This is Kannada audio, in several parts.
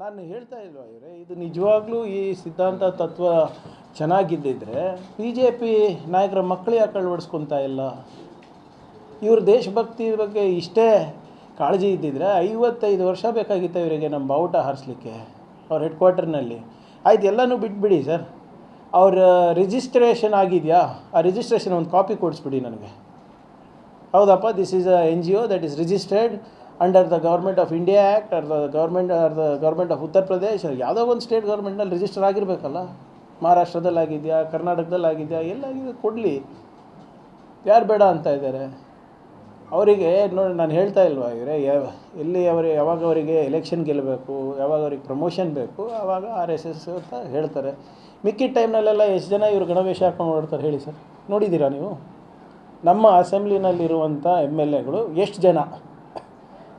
ನಾನು ಹೇಳ್ತಾ ಇಲ್ವಾ ಇವರೇ, ಇದು ನಿಜವಾಗ್ಲೂ ಈ ಸಿದ್ಧಾಂತ ತತ್ವ ಚೆನ್ನಾಗಿದ್ದಿದ್ರೆ ಬಿ ಜೆ ಪಿ ನಾಯಕರ ಮಕ್ಕಳು ಯಾಕೆ ಅಳವಡಿಸ್ಕೊತಾ ಇಲ್ಲ. ಇವ್ರ ದೇಶಭಕ್ತಿ ಬಗ್ಗೆ ಇಷ್ಟೇ ಕಾಳಜಿ ಇದ್ದಿದ್ರೆ ಐವತ್ತೈದು ವರ್ಷ ಬೇಕಾಗಿತ್ತು ಇವರಿಗೆ ನಮ್ಮ ಬಾವುಟ ಹಾರಿಸ್ಲಿಕ್ಕೆ ಅವ್ರ ಹೆಡ್ ಕ್ವಾರ್ಟರ್ನಲ್ಲಿ ಆಯ್ತು, ಎಲ್ಲನೂ ಬಿಟ್ಬಿಡಿ ಸರ್. ಅವ್ರ ರಿಜಿಸ್ಟ್ರೇಷನ್ ಆಗಿದೆಯಾ? ಆ ರಿಜಿಸ್ಟ್ರೇಷನ್ ಒಂದು ಕಾಪಿ ಕೊಡಿಸ್ಬಿಡಿ ನನಗೆ. ಹೌದಪ್ಪ this is a N G O that is registered under the government of India act are the government are the government of Uttar Pradesh ಯಾವುದೋ ಒಂದು ಸ್ಟೇಟ್ ಗೌರ್ಮೆಂಟ್ನಲ್ಲಿ ರಿಜಿಸ್ಟರ್ ಆಗಿರಬೇಕಲ್ಲ. ಮಹಾರಾಷ್ಟ್ರದಲ್ಲಿ ಆಗಿದೆಯಾ ಕರ್ನಾಟಕದಲ್ಲಿ ಆಗಿದೆಯಾ ಎಲ್ಲಾಗಿದೆ ಕೊಡಲಿ. ಯಾರು ಬೇಡ ಅಂತ ಇದ್ದಾರೆ. ಅವರಿಗೆ, ನೋಡಿ, ನಾನು ಹೇಳ್ತಾ ಇಲ್ವಾ ಇವರೇ ಎಲ್ಲಿ ಅವರಿಗೆ ಯಾವಾಗ ಅವರಿಗೆ ಎಲೆಕ್ಷನ್ ಗೆಲ್ಲಬೇಕು, ಯಾವಾಗ ಅವ್ರಿಗೆ ಪ್ರಮೋಷನ್ ಬೇಕು ಆವಾಗ ಆರ್ ಎಸ್ ಎಸ್ ಅಂತ ಹೇಳ್ತಾರೆ. ಮಿಕ್ಕಿದ ಟೈಮ್ನಲ್ಲೆಲ್ಲ ಎಷ್ಟು ಜನ ಇವರು ಗಣವೇಶ ಹಾಕೊಂಡು ಓಡ್ತಾರೆ ಹೇಳಿ ಸರ್? ನೋಡಿದ್ದೀರಾ ನೀವು? ನಮ್ಮ ಅಸೆಂಬ್ಲಿನಲ್ಲಿರುವಂಥ ಎಂ ಎಲ್ ಎಗಳು ಎಷ್ಟು ಜನ?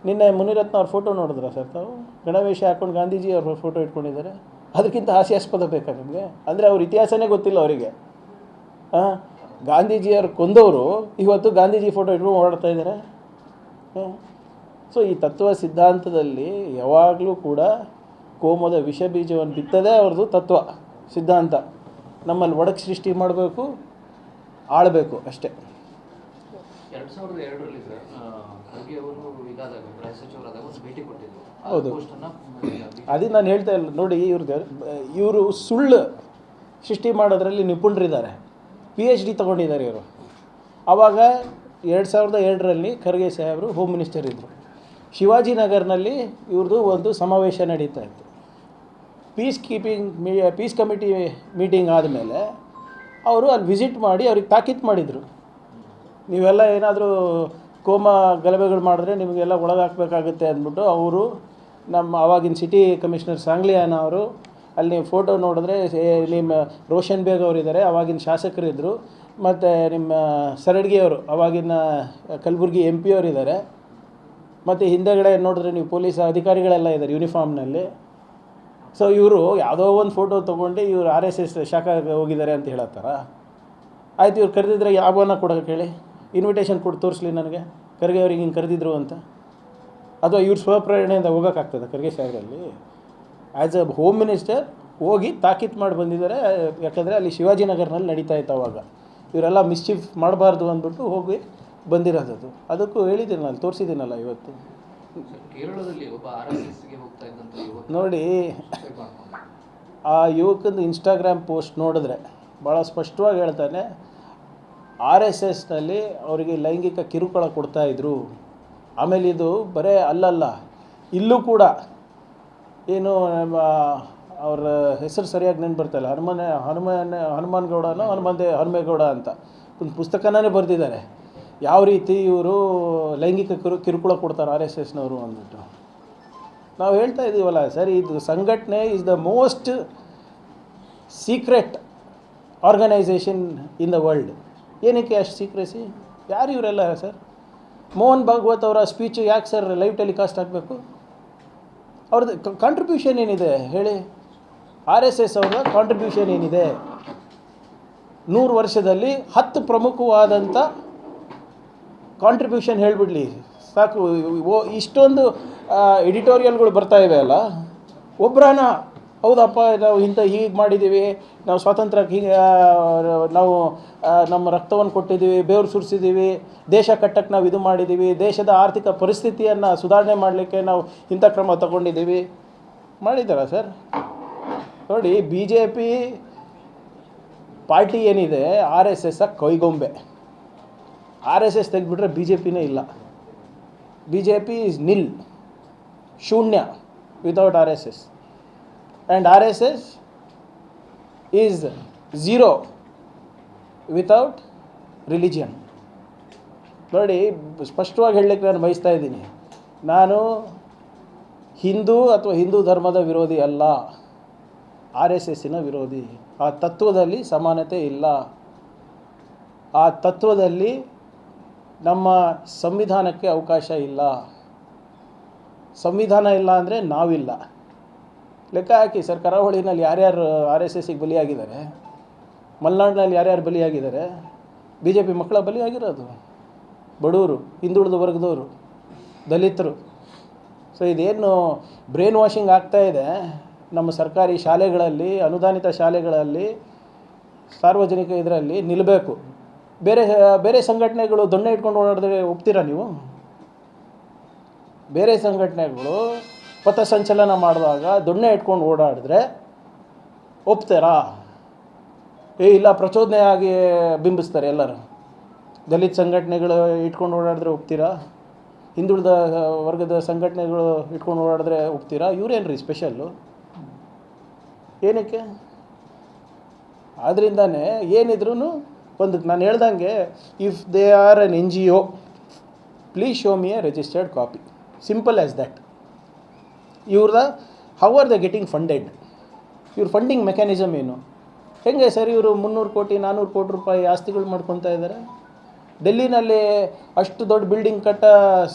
ನಿನ್ನೆ ಮುನಿರತ್ನ ಅವ್ರ ಫೋಟೋ ನೋಡಿದ್ರ ಸರ್ ತಾವು? ಗಣವೇಶ ಹಾಕೊಂಡು ಗಾಂಧೀಜಿ ಅವ್ರ ಫೋಟೋ ಇಟ್ಕೊಂಡಿದ್ದಾರೆ. ಅದಕ್ಕಿಂತ ಹಾಸ್ಯಾಸ್ಪದ ಬೇಕಾ ನಿಮಗೆ? ಅಂದರೆ ಅವ್ರ ಇತಿಹಾಸನೇ ಗೊತ್ತಿಲ್ಲ ಅವರಿಗೆ. ಹಾಂ ಗಾಂಧೀಜಿಯವ್ರು ಕೊಂದವರು, ಇವತ್ತು ಗಾಂಧೀಜಿ ಫೋಟೋ ಇಟ್ಕೊಂಡು ಓಡಾಡ್ತಾ ಇದ್ದಾರೆ. ಸೊ ಈ ತತ್ವ ಸಿದ್ಧಾಂತದಲ್ಲಿ ಯಾವಾಗಲೂ ಕೂಡ ಕೋಮದ ವಿಷ ಬೀಜವನ್ನು ಬಿತ್ತದೇ ಅವ್ರದ್ದು ತತ್ವ, ಸಿದ್ಧಾಂತ. ನಮ್ಮಲ್ಲಿ ಒಡಕ್ ಸೃಷ್ಟಿ ಮಾಡಬೇಕು, ಆಳಬೇಕು ಅಷ್ಟೇ. ಎರಡು ಸಾವಿರದ ಎರಡರಲ್ಲಿ ಸರ್ ಖರ್ಗೆ ಅವರು ಇದಾದಾಗ ಗೃಹ ಸಚಿವರಾದಾಗ ಒಂದು ಭೇಟಿ ಕೊಟ್ಟಿದ್ರು. ಹೌದು. ಅದೇ ನಾನು ಹೇಳ್ತಾ ಇಲ್ಲ ನೋಡಿ ಇವ್ರಿಗೆ ಇವರು ಸುಳ್ಳು ಸೃಷ್ಟಿ ಮಾಡೋದ್ರಲ್ಲಿ ನಿಪುಣರಿದ್ದಾರೆ. ಪಿ ಎಚ್ ಡಿ ತೊಗೊಂಡಿದ್ದಾರೆ ಇವರು. ಆವಾಗ ಎರಡು ಸಾವಿರದ ಎರಡರಲ್ಲಿ ಖರ್ಗೆ ಸಾಹೇಬರು ಹೋಮ್ ಮಿನಿಸ್ಟರ್ ಇದ್ದರು ಶಿವಾಜಿನಗರ್ನಲ್ಲಿ ಇವ್ರದ್ದು ಒಂದು ಸಮಾವೇಶ ನಡೀತಾ ಇತ್ತು. Peace keeping me peace committee meeting ಆದಮೇಲೆ ಅವರು ಅಲ್ಲಿ ವಿಸಿಟ್ ಮಾಡಿ ಅವ್ರಿಗೆ ತಾಕೀತು ಮಾಡಿದರು. ನೀವೆಲ್ಲ ಏನಾದರೂ ಕೋಮ ಗಲಭೆಗಳು ಮಾಡಿದ್ರೆ ನಿಮಗೆಲ್ಲ ಒಳಗಾಕಬೇಕಾಗುತ್ತೆ ಅಂದ್ಬಿಟ್ಟು ಅವರು ನಮ್ಮ ಆವಾಗಿನ ಸಿಟಿ ಕಮಿಷನರ್ ಸಾಂಗ್ಲಿಯಾನ ಅವರು ಅಲ್ಲಿ ಫೋಟೋ ನೋಡಿದ್ರೆ ನಿಮ್ಮ ರೋಷನ್ ಬೇಗ್ ಅವರಿದ್ದಾರೆ ಆವಾಗಿನ ಶಾಸಕರಿದ್ದರು ಮತ್ತು ನಿಮ್ಮ ಸರಡ್ಗಿ ಅವರು ಆವಾಗಿನ ಕಲಬುರ್ಗಿ ಎಂ ಪಿ ಅವರಿದ್ದಾರೆ. ಮತ್ತು ಹಿಂದೆಗಡೆ ನೋಡಿದ್ರೆ ನೀವು ಪೊಲೀಸ್ ಅಧಿಕಾರಿಗಳೆಲ್ಲ ಇದ್ದಾರೆ ಯೂನಿಫಾರ್ಮ್ನಲ್ಲಿ ಸೊ ಇವರು ಯಾವುದೋ ಒಂದು ಫೋಟೋ ತೊಗೊಂಡು ಇವರು ಆರ್ ಎಸ್ ಎಸ್ ಶಾಖಾ ಹೋಗಿದ್ದಾರೆ ಅಂತ ಹೇಳತ್ತಾರ? ಆಯ್ತು, ಇವ್ರು ಕರೆದಿದ್ರೆ ಯಾವನ್ನ ಕೊಡೋಕೆ ಹೇಳಿ ಇನ್ವಿಟೇಷನ್ ಕೊಟ್ಟು ತೋರಿಸ್ಲಿ ನನಗೆ. ಖರ್ಗೆ ಅವ್ರಿಗೆ ಹಿಂಗೆ ಕರೆದಿದ್ರು ಅಂತ? ಅಥವಾ ಇವ್ರ ಸ್ವಪ್ರೇರಣೆಯಿಂದ ಹೋಗೋಕ್ಕಾಗ್ತದೆ ಖರ್ಗೆ ಸಾಗರಲ್ಲಿ? ಆ್ಯಸ್ ಅ ಹೋಮ್ ಮಿನಿಸ್ಟರ್ ಹೋಗಿ ತಾಕೀತು ಮಾಡಿ ಬಂದಿದ್ದಾರೆ ಯಾಕಂದರೆ ಅಲ್ಲಿ ಶಿವಾಜಿನಗರ್ನಲ್ಲಿ ನಡೀತಾ ಇತ್ತು ಅವಾಗ. ಇವರೆಲ್ಲ ಮಿಸ್ಚೀಫ್ ಮಾಡಬಾರ್ದು ಅಂದ್ಬಿಟ್ಟು ಹೋಗಿ ಬಂದಿರೋದು ಅದಕ್ಕೂ ಹೇಳಿದ್ದೀನಿ ನಾನು ತೋರಿಸಿದ್ದೀನಲ್ಲ ಇವತ್ತು. ನೋಡಿ ಆ ಯುವಕಂದು ಇನ್ಸ್ಟಾಗ್ರಾಮ್ ಪೋಸ್ಟ್ ನೋಡಿದ್ರೆ ಭಾಳ ಸ್ಪಷ್ಟವಾಗಿ ಹೇಳ್ತಾನೆ ಆರ್ ಎಸ್ ಎಸ್ನಲ್ಲಿ ಅವರಿಗೆ ಲೈಂಗಿಕ ಕಿರುಕುಳ ಕೊಡ್ತಾಯಿದ್ರು ಆಮೇಲೆ ಇದು ಬರೇ ಅಲ್ಲಲ್ಲ, ಇಲ್ಲೂ ಕೂಡ ಏನು ಅವರ ಹೆಸರು ಸರಿಯಾಗಿ ನೆನ್ಪು ಬರ್ತಾಯಿಲ್ಲ ಹನುಮನೆ ಗೌಡನೋ, ಹನುಮಂತೆ, ಹನುಮೇಗೌಡ ಅಂತ ಒಂದು ಪುಸ್ತಕನೇ ಬರೆದಿದ್ದಾರೆ. ಯಾವ ರೀತಿ ಇವರು ಲೈಂಗಿಕ ಕಿರು, ಕಿರುಕುಳ ಕೊಡ್ತಾರೆ ಆರ್ ಎಸ್ ಎಸ್ನವರು ಅಂದ್ಬಿಟ್ಟು. ನಾವು ಹೇಳ್ತಾ ಇದ್ದೀವಲ್ಲ ಸರ್, ಇದು ಸಂಘಟನೆ is the most secret organisation in the world ಏನಕ್ಕೆ ಅಷ್ಟು ಸೀಕ್ರೆಸಿ ಯಾರು ಇವರೆಲ್ಲ ಸರ್ ಮೋಹನ್ ಭಾಗವತ್ ಅವರ ಸ್ಪೀಚು ಯಾಕೆ ಸರ್ ಲೈವ್ ಟೆಲಿಕಾಸ್ಟ್ ಆಗಬೇಕು ಅವ್ರದ್ದು ಕಾಂಟ್ರಿಬ್ಯೂಷನ್ ಏನಿದೆ ಹೇಳಿ? ಆರ್ ಎಸ್ ಎಸ್ ಅವರ ಕಾಂಟ್ರಿಬ್ಯೂಷನ್ ಏನಿದೆ? ನೂರು ವರ್ಷದಲ್ಲಿ ಹತ್ತು ಪ್ರಮುಖವಾದಂಥ ಕಾಂಟ್ರಿಬ್ಯೂಷನ್ ಹೇಳಿಬಿಡ್ಲಿ. ಸಾಕು ಇಷ್ಟೊಂದು ಎಡಿಟೋರಿಯಲ್ಗಳು ಬರ್ತಾ ಇವೆ ಅಲ್ಲ? ಒಬ್ಬರಾನ ಹೌದಪ್ಪ, ನಾವು ಇಂಥ ಹೀಗೆ ಮಾಡಿದ್ದೀವಿ, ನಾವು ಸ್ವಾತಂತ್ರ್ಯಕ್ಕೆ ಹೀಗೆ ನಾವು ನಮ್ಮ ರಕ್ತವನ್ನು ಕೊಟ್ಟಿದ್ದೀವಿ, ಬೆವರು ಸುರಿಸಿದ್ದೀವಿ, ದೇಶ ಕಟ್ಟಕ್ಕೆ ನಾವು ಇದು ಮಾಡಿದ್ದೀವಿ, ದೇಶದ ಆರ್ಥಿಕ ಪರಿಸ್ಥಿತಿಯನ್ನು ಸುಧಾರಣೆ ಮಾಡಲಿಕ್ಕೆ ನಾವು ಇಂಥ ಕ್ರಮ ತಗೊಂಡಿದ್ದೀವಿ. ಮಾಡಿದ್ದಾರ ಸರ್? ನೋಡಿ ಬಿ ಜೆ ಪಿ ಪಾರ್ಟಿ ಏನಿದೆ, ಆರ್ ಎಸ್ ಎಸ್ ಕೈಗೊಂಬೆ. ಆರ್ ಎಸ್ ಎಸ್ ತೆಗೆದ್ಬಿಟ್ರೆ ಬಿ ಜೆ ಪಿನೇ ಇಲ್ಲ. B J P is nil, ಶೂನ್ಯ without R S S. And R S S is religion. ನೋಡಿ, ಸ್ಪಷ್ಟವಾಗಿ ಹೇಳಲಿಕ್ಕೆ ನಾನು ಬಯಸ್ತಾ ಇದ್ದೀನಿ. ನಾನು ಹಿಂದೂ ಅಥವಾ ಹಿಂದೂ ಧರ್ಮದ ವಿರೋಧಿ ಅಲ್ಲ. ಆರ್ ಎಸ್ ಎಸ್ಸಿನ ವಿರೋಧಿ. ಆ ತತ್ವದಲ್ಲಿ ಸಮಾನತೆ ಇಲ್ಲ. ಆ ತತ್ವದಲ್ಲಿ ನಮ್ಮ ಸಂವಿಧಾನಕ್ಕೆ ಅವಕಾಶ ಇಲ್ಲ. ಸಂವಿಧಾನ ಇಲ್ಲ ಅಂದರೆ ನಾವಿಲ್ಲ. ಲೆಕ್ಕ ಹಾಕಿ ಸರ್ ಕರಾವಳಿನಲ್ಲಿ ಯಾರ್ಯಾರು ಆರ್ ಎಸ್ ಎಸ್ಸಿಗೆ ಬಲಿಯಾಗಿದ್ದಾರೆ, ಮಲೆನಾಡಿನಲ್ಲಿ ಯಾರ್ಯಾರು ಬಲಿಯಾಗಿದ್ದಾರೆ ಬಿ ಜೆ ಪಿ ಮಕ್ಕಳ ಬಲಿಯಾಗಿರೋದು ಬಡವರು ಹಿಂದುಳಿದ ವರ್ಗದವರು, ದಲಿತರು. ಸೊ ಇದೇನು ಬ್ರೈನ್ ವಾಷಿಂಗ್ ಇದೆ. ನಮ್ಮ ಸರ್ಕಾರಿ ಶಾಲೆಗಳಲ್ಲಿ, ಅನುದಾನಿತ ಶಾಲೆಗಳಲ್ಲಿ, ಸಾರ್ವಜನಿಕ ಇದರಲ್ಲಿ ನಿಲ್ಲಬೇಕು ಬೇರೆ ಬೇರೆ ಸಂಘಟನೆಗಳು ದೊಣ್ಣೆ ಇಟ್ಕೊಂಡು ಓಡಾಡಿದ್ರೆ ಒಪ್ತೀರಾ ನೀವು? ಬೇರೆ ಸಂಘಟನೆಗಳು ಪಥಸಂಚಲನ ಮಾಡಿದಾಗ ದೊಣ್ಣೆ ಇಟ್ಕೊಂಡು ಓಡಾಡಿದ್ರೆ, ಒಪ್ತಾರಾ? ಏ, ಇಲ್ಲ ಪ್ರಚೋದನೆ ಆಗಿ ಬಿಂಬಿಸ್ತಾರೆ ಎಲ್ಲರೂ. ದಲಿತ ಸಂಘಟನೆಗಳು ಇಟ್ಕೊಂಡು ಓಡಾಡಿದ್ರೆ ಒಪ್ತೀರಾ? ಹಿಂದುಳಿದ ವರ್ಗದ ಸಂಘಟನೆಗಳು ಇಟ್ಕೊಂಡು ಓಡಾಡಿದ್ರೆ ಒಪ್ತೀರಾ? ರೀ ಸ್ಪೆಷಲ್ಲು? ಏನಕ್ಕೆ? ಆದ್ದರಿಂದನೇ ಏನಿದ್ರೂ ಒಂದು ನಾನು ಹೇಳ್ದಂಗೆ if they are N N G O please show me a registered copy simple as that ಇವ್ರದ how are they getting funded ಇವ್ರ ಫಂಡಿಂಗ್ ಮೆಕ್ಯಾನಿಸಮ್ ಏನು? ಹೆಂಗೆ ಸರ್ ಇವರು ಮುನ್ನೂರು ಕೋಟಿ ನಾನ್ನೂರು ಕೋಟಿ ರೂಪಾಯಿ ಆಸ್ತಿಗಳು ಮಾಡ್ಕೊತಾ ಇದ್ದಾರೆ? ಡೆಲ್ಲಿನಲ್ಲಿ ಅಷ್ಟು ದೊಡ್ಡ ಬಿಲ್ಡಿಂಗ್ ಕಟ್ಟ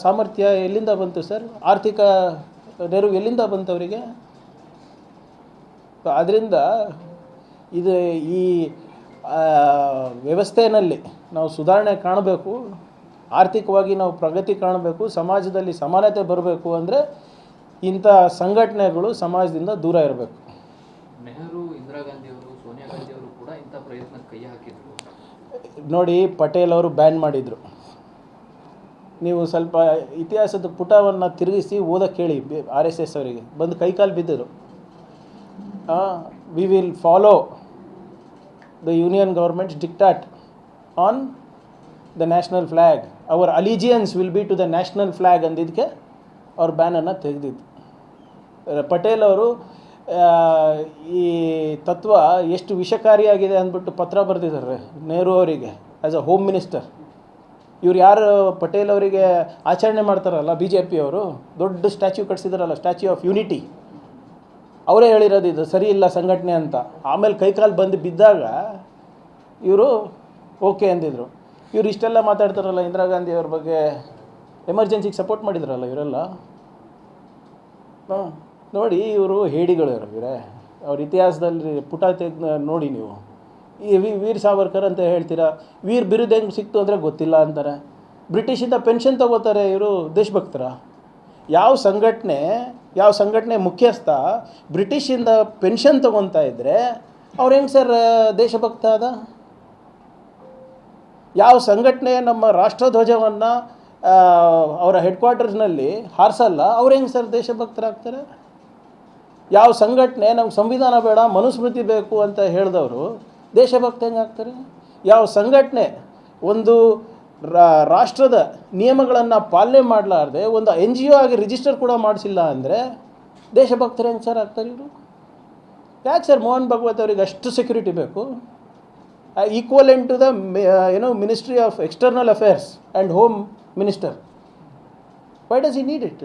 ಸಾಮರ್ಥ್ಯ ಎಲ್ಲಿಂದ ಬಂತು ಸರ್? ಆರ್ಥಿಕ ನೆರವು ಎಲ್ಲಿಂದ ಬಂತು ಅವರಿಗೆ? ಆದ್ದರಿಂದ ಇದು ಈ ವ್ಯವಸ್ಥೆಯಲ್ಲಿ ನಾವು ಸುಧಾರಣೆ ಕಾಣಬೇಕು. ಆರ್ಥಿಕವಾಗಿ ನಾವು ಪ್ರಗತಿ ಕಾಣಬೇಕು. ಸಮಾಜದಲ್ಲಿ ಸಮಾನತೆ ಬರಬೇಕು ಅಂದರೆ ಇಂಥ ಸಂಘಟನೆಗಳು ಸಮಾಜದಿಂದ ದೂರ ಇರಬೇಕು. ನೆಹರು ಇಂದಿರಾ ಗಾಂಧಿ ಅವರು ಸೋನಿಯಾ ಗಾಂಧಿ ಅವರು ಕೂಡ ಇಂಥ ಪ್ರಯತ್ನ ಕೈ ಹಾಕಿದ್ರು. ನೋಡಿ ಪಟೇಲ್ ಅವರು ಬ್ಯಾನ್ ಮಾಡಿದರು. ನೀವು ಸ್ವಲ್ಪ ಇತಿಹಾಸದ ಪುಟವನ್ನು ತಿರುಗಿಸಿ ಓದಕ್ಕೆ ಹೇಳಿ ಆರ್ ಎಸ್ ಎಸ್ ಅವರಿಗೆ. ಬಂದು ಕೈಕಾಲು ಬಿದ್ದರು we will follow the union government diktat on the national flag our allegiance will be to the national flag ಅಂದಿದ್ದಕ್ಕೆ ಅವ್ರ ಬ್ಯಾನನ್ನು ತೆಗೆದಿದ್ದು ಪಟೇಲ್ ಅವರು ಈ ತತ್ವ ಎಷ್ಟು ವಿಷಕಾರಿಯಾಗಿದೆ ಅಂದ್ಬಿಟ್ಟು ಪತ್ರ ಬರೆದಿದ್ದಾರೆ ನೆಹರು ಅವರಿಗೆ ಆ್ಯಸ್ ಅ ಹೋಮ್ ಮಿನಿಸ್ಟರ್ ಇವ್ರು ಯಾರು? ಪಟೇಲ್ ಅವರಿಗೆ ಆಚರಣೆ ಮಾಡ್ತಾರಲ್ಲ ಬಿ ಜೆ ಪಿಯವರು ದೊಡ್ಡ ಸ್ಟ್ಯಾಚ್ಯೂ ಕಟ್ಸಿದಾರಲ್ಲ ಸ್ಟ್ಯಾಚ್ಯೂ ಆಫ್ ಯೂನಿಟಿ ಅವರೇ ಹೇಳಿರೋದು ಇದು, ಸರಿ ಇಲ್ಲ ಸಂಘಟನೆ ಅಂತ. ಆಮೇಲೆ ಕೈಕಾಲು ಬಂದು ಬಿದ್ದಾಗ ಇವರು ಓಕೆ ಅಂದಿದ್ರು. ಇವರು ಇಷ್ಟೆಲ್ಲ ಮಾತಾಡ್ತಾರಲ್ಲ ಇಂದಿರಾ ಗಾಂಧಿ ಅವ್ರ ಬಗ್ಗೆ ಎಮರ್ಜೆನ್ಸಿಗೆ ಸಪೋರ್ಟ್ ಮಾಡಿದ್ರಲ್ಲ ಇವರೆಲ್ಲ? ಹಾಂ. ನೋಡಿ ಇವರು ಹೇಡಿಗಳು ಇವರು ಅವ್ರ ಇತಿಹಾಸದಲ್ಲಿ ಪುಟ ತೆಗೆದು ನೋಡಿ ನೀವು. ಈ ವಿ ವೀರ್ ಸಾವರ್ಕರ್ ಅಂತ ಹೇಳ್ತೀರಾ? ವೀರ್ ಬಿರುದು ಹೆಂಗೆ ಸಿಕ್ತು ಅಂದರೆ ಗೊತ್ತಿಲ್ಲ ಅಂತಾರೆ. ಬ್ರಿಟಿಷಿಂದ ಪೆನ್ಷನ್ ತಗೋತಾರೆ ಇವರು ದೇಶಭಕ್ತರ. ಯಾವ ಸಂಘಟನೆ ಯಾವ ಸಂಘಟನೆ ಮುಖ್ಯಸ್ಥ ಬ್ರಿಟಿಷಿಂದ ಪೆನ್ಷನ್ ತಗೊತಾ ಇದ್ದರೆ ಅವ್ರು ಹೆಂಗೆ ಸರ್ ದೇಶಭಕ್ತ ಅದ ಯಾವ ಸಂಘಟನೆ ನಮ್ಮ ರಾಷ್ಟ್ರಧ್ವಜವನ್ನು ಅವರ ಹೆಡ್ ಕ್ವಾರ್ಟರ್ಸ್ನಲ್ಲಿ ಹಾರಿಸಲ್ಲ, ಅವ್ರು ಹೆಂಗೆ ಸರ್ ದೇಶಭಕ್ತರಾಗ್ತಾರೆ? ಯಾವ ಸಂಘಟನೆ, ನಮ್ಗೆ ಸಂವಿಧಾನ ಬೇಡ, ಮನುಸ್ಮೃತಿ ಬೇಕು ಅಂತ ಹೇಳಿದವರು, ದೇಶಭಕ್ತ ಹೆಂಗೆ ಆಗ್ತಾರೆ? ಯಾವ ಸಂಘಟನೆ ಒಂದು ರಾಷ್ಟ್ರದ ನಿಯಮಗಳನ್ನು ಪಾಲನೆ ಮಾಡಲಾರ್ದೆ, ಒಂದು ಎನ್ ಜಿ ಒ ಆಗಿ ರಿಜಿಸ್ಟರ್ ಕೂಡ ಮಾಡಿಸಿಲ್ಲ ಅಂದರೆ ದೇಶಭಕ್ತರು ಹೆಂಗೆ ಸರ್ ಆಗ್ತಾರೆ ಇವರು? ಯಾಕೆ ಸರ್ ಮೋಹನ್ ಭಗವತ್ ಅವರಿಗೆ ಅಷ್ಟು ಸೆಕ್ಯೂರಿಟಿ ಬೇಕು? ಈಕ್ವಲೆಂಟ್ ಟು ದ ಏನೋ ministry of external affairs and home minister why does he need it